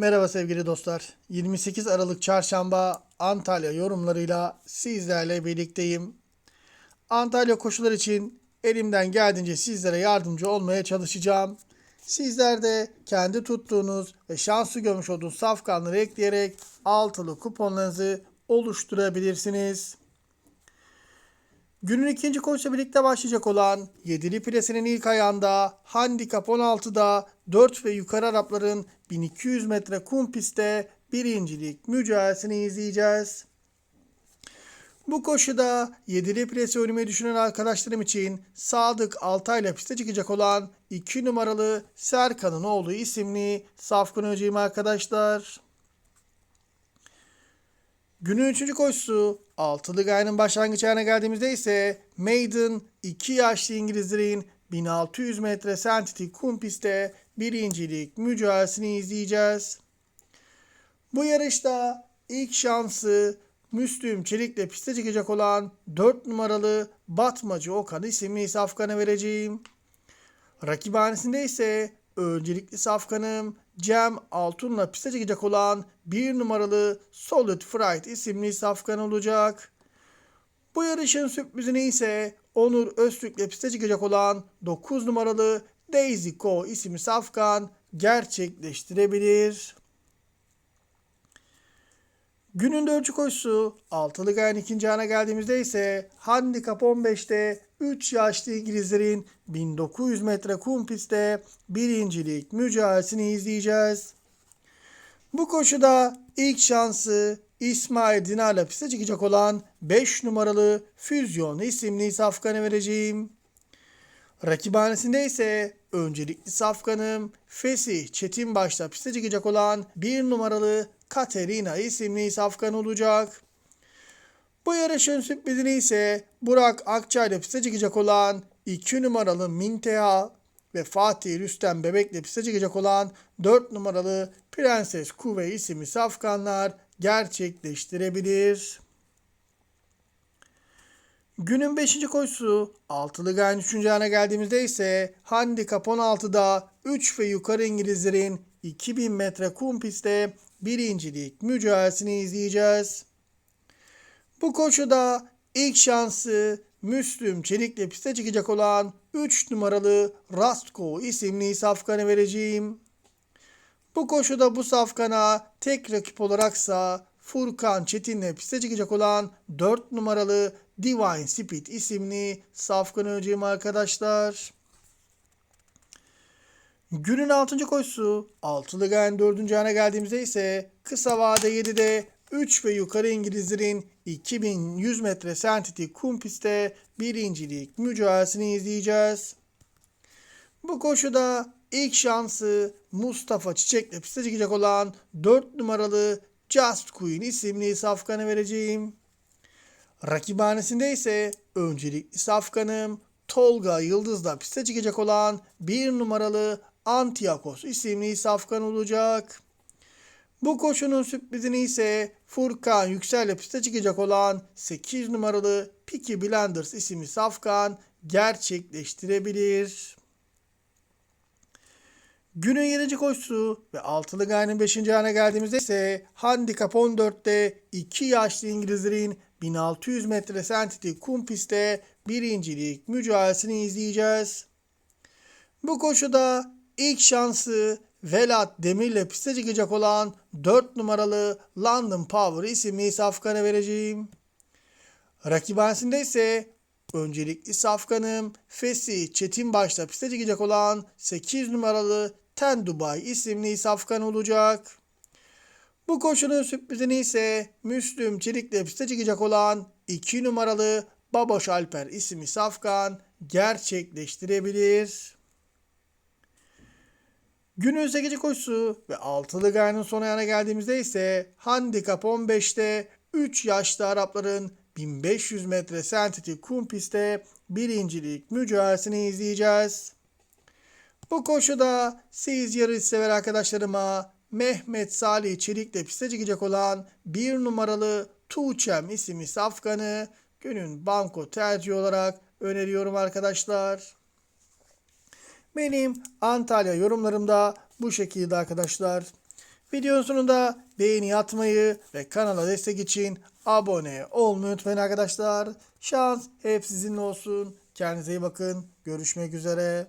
Merhaba sevgili dostlar. 28 Aralık Çarşamba Antalya yorumlarıyla sizlerle birlikteyim. Antalya koşular için elimden geldiğince sizlere yardımcı olmaya çalışacağım. Sizler de kendi tuttuğunuz ve şanslı görmüş olduğunuz safkanları ekleyerek altılı kuponlarınızı oluşturabilirsiniz. Günün ikinci koşuyla birlikte başlayacak olan yedili presinin ilk ayağında handikap 16'da 4 ve yukarı Arapların 1200 metre kum pistte birincilik mücadelesini izleyeceğiz. Bu koşuda yedili presi oynamayı düşünen arkadaşlarım için Sadık Altay'la piste çıkacak olan 2 numaralı Serkan'ın oğlu isimli safkan önceyim arkadaşlar. Günün üçüncü koşusu altılı gayenin başlangıç ayağına geldiğimizde ise Maiden 2 yaşlı İngilizlerin 1600 metre sentetik kum pistte birincilik mücadelesini izleyeceğiz. Bu yarışta ilk şansı Müslüm Çelik'le piste çıkacak olan 4 numaralı Batmacı Okan isimli safkana vereceğim. Rakibhanesinde ise öncelikli safkanım Cem Altun'la piste çıkacak olan 1 numaralı Solid Fright isimli safkan olacak. Bu yarışın sürprizini ise Onur Öztürk'le piste çıkacak olan 9 numaralı Daisy Co isimli safkan gerçekleştirebilir. Günün dördüncü koşusu altılı gayen ikinci ana geldiğimizde ise handikap 15'te 3 yaşlı İngilizlerin 1900 metre kum pistte birincilik mücadelesini izleyeceğiz. Bu koşuda ilk şansı İsmail Dinar'la piste çıkacak olan 5 numaralı Füzyon isimli safkanı vereceğim. Rakibhanesinde ise öncelikli safkanım Fesih Çetin başta piste çıkacak olan 1 numaralı Katerina isimli safkan olacak. Bu yarışın sürprizini ise Burak Akçay'la piste çıkacak olan 2 numaralı Minteha ve Fatih Rüstem Bebek'le piste çıkacak olan 4 numaralı Prenses Kuve isimli safkanlar gerçekleştirebilir. Günün 5. koşusu altılı gayen 3. ana geldiğimizde ise handikap 16'da 3 ve yukarı İngilizlerin 2000 metre kum pistte birincilik mücadelesini izleyeceğiz. Bu koşuda ilk şansı Müslüm Çelik'le piste çıkacak olan 3 numaralı Rastko isimli safkanı vereceğim. Bu koşuda bu safkana tek rakip olaraksa Furkan Çetin'le piste çıkacak olan 4 numaralı Divine Speed isimli safkanı öneceğim arkadaşlar. Günün 6. koşusu altılı gayen 4. ana geldiğimizde ise kısa vade 7'de 3 ve yukarı İngilizlerin 2100 metre sentetik kum pistte birincilik mücadelesini izleyeceğiz. Bu koşuda ilk şansı Mustafa Çiçek'le piste çıkacak olan 4 numaralı Just Queen isimli safkanı vereceğim. Rakibhanesinde ise öncelikli safkanım Tolga Yıldız'la piste çıkacak olan 1 numaralı Antiakos isimli safkan olacak. Bu koşunun sürprizini ise Furkan Yüksel'le piste çıkacak olan 8 numaralı Peaky Blinders isimli safkan gerçekleştirebilir. Günün 7. koşusu ve altılı gayenin 5. ana geldiğimizde ise handikap 14'te 2 yaşlı İngilizlerin 1600 metre sentetik kum pistte birincilik mücadelesini izleyeceğiz. Bu koşuda ilk şansı Velat Demir'le piste çıkacak olan 4 numaralı London Power isimli safkanı vereceğim. Rakibhanesinde ise öncelikli safkanım Fesi Çetin başta piste çıkacak olan 8 numaralı Ten Dubai isimli safkan olacak. Bu koşunun sürprizini ise Müslüm Çelik'le piste çıkacak olan 2 numaralı Baboş Alper isimli safkan gerçekleştirebilir. Günün 8. koşusu ve altılı gayenin son ayağına geldiğimizde ise handikap 15'te 3 yaşlı Arapların 1500 metre sentetik kum pistte birincilik mücadelesini izleyeceğiz. Bu koşuda siz yarış sever arkadaşlarıma Mehmet Salih Çelik'le piste çıkacak olan bir numaralı Tuğçem isimli safkanı günün banko tercihi olarak öneriyorum arkadaşlar. Benim Antalya yorumlarımda bu şekilde arkadaşlar. Videonun sonunda beğeni atmayı ve kanala destek için abone olmayı unutmayın arkadaşlar. Şans hep sizinle olsun. Kendinize iyi bakın. Görüşmek üzere.